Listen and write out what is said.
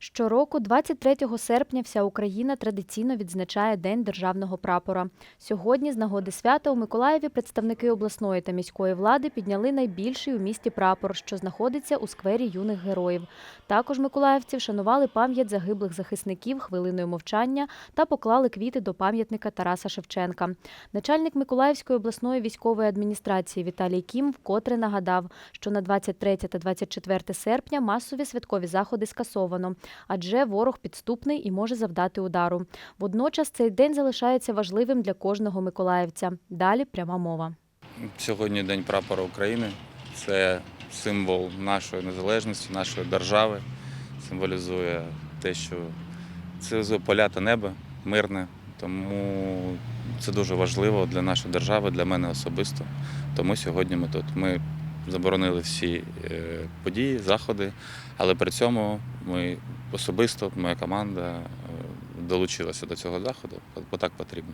Щороку, 23 серпня, вся Україна традиційно відзначає День державного прапора. Сьогодні, з нагоди свята, у Миколаєві представники обласної та міської влади підняли найбільший у місті прапор, що знаходиться у сквері юних героїв. Також миколаївці вшанували пам'ять загиблих захисників хвилиною мовчання та поклали квіти до пам'ятника Тараса Шевченка. Начальник Миколаївської обласної військової адміністрації Віталій Кім вкотре нагадав, що на 23 та 24 серпня масові святкові заходи скасовано, адже ворог підступний і може завдати удару. Водночас цей день залишається важливим для кожного миколаївця. Далі пряма мова. Сьогодні День прапора України. Це символ нашої незалежності, нашої держави. Символізує те, що це поля та небо мирне. Тому це дуже важливо для нашої держави, для мене особисто. Тому сьогодні ми тут. Ми заборонили всі е, події, заходи, але при цьому ми особисто, моя команда е, долучилася до цього заходу, бо так потрібно.